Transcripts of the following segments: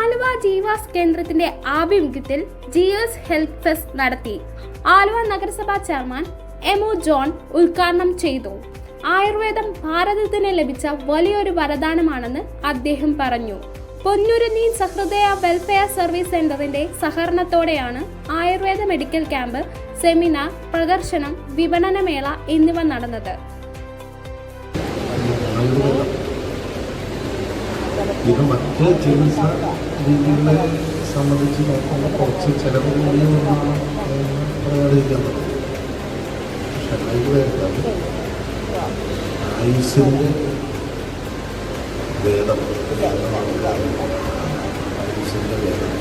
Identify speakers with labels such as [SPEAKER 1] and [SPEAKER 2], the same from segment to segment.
[SPEAKER 1] ആലുവ ജീവാസ് കേന്ദ്രത്തിന്റെ ആഭിമുഖ്യത്തിൽ ജിയോസ് health fest നടത്തി. ആലുവ നഗരസഭാ ചെയർമാൻ എമോ ജോൺ ഉദ്ഘാടനം ചെയ്തു. ആയുർവേദം ഭാരതത്തിന് ലഭിച്ച വലിയൊരു വരദാനമാണെന്ന് അദ്ദേഹം പറഞ്ഞു. പൊന്നുരുന്നീൻ സഹൃദയ വെൽഫെയർ സർവീസ് സെന്ററിന്റെ സഹകരണത്തോടെയാണ് ആയുർവേദ മെഡിക്കൽ ക്യാമ്പ് സെമിനാർ പ്രദർശനം വിപണനമേള എന്നിവ നടന്നത്.
[SPEAKER 2] ഇത് മറ്റ് ചികിത്സ രീതികളെ സംബന്ധിച്ച് നോക്കുമ്പോൾ കുറച്ച് ചിലവ് കൂടിയ ഒന്നാണ് പക്ഷെ ആയുർവേദം ആയുസിന്റെ വേദം. ആയുസിന്റെ വേദം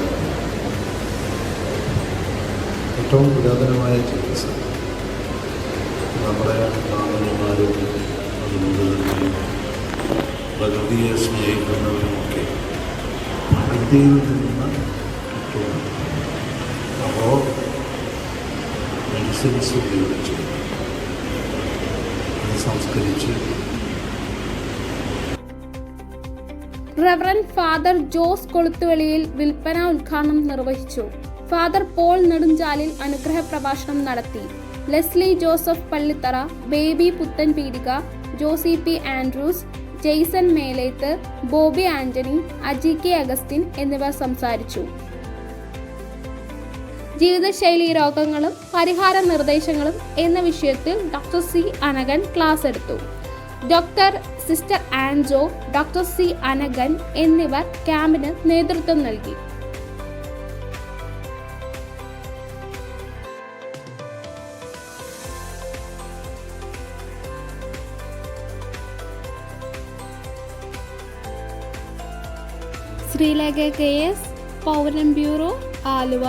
[SPEAKER 2] ഏറ്റവും പുരാതനമായ ചികിത്സ. നമ്മുടെ നാമന്മാരും പ്രകൃതിയിൽ നിന്ന് അപ്പോൾ മെഡിസിൻസ് ഉപയോഗിച്ച്. അത് സംസ്കരിച്ച്.
[SPEAKER 1] റവറൻ ഫാദർ ജോസ് കൊളുത്തുവെളിയിൽ വിൽപ്പന ഉദ്ഘാടനം നിർവഹിച്ചു. ഫാദർ പോൾ നെടുഞ്ചാലിൽ അനുഗ്രഹ പ്രഭാഷണം നടത്തി. Leslie Joseph Pallithara Baby Puthen Peedika Josy P Andrews Jaison Meleth Bobby Antony Aji K Augustine എന്നിവർ സംസാരിച്ചു. ജീവിതശൈലി രോഗങ്ങളും പരിഹാര നിർദ്ദേശങ്ങളും എന്ന വിഷയത്തിൽ ഡോക്ടർ സി അനകൻ ക്ലാസ് എടുത്തു. Doctor sister Anjo doctor C Anakan എന്നിവർ ക്യാമ്പിന് നേതൃത്വം നൽകി. Sreelekha K S Pauran bureau Aluva.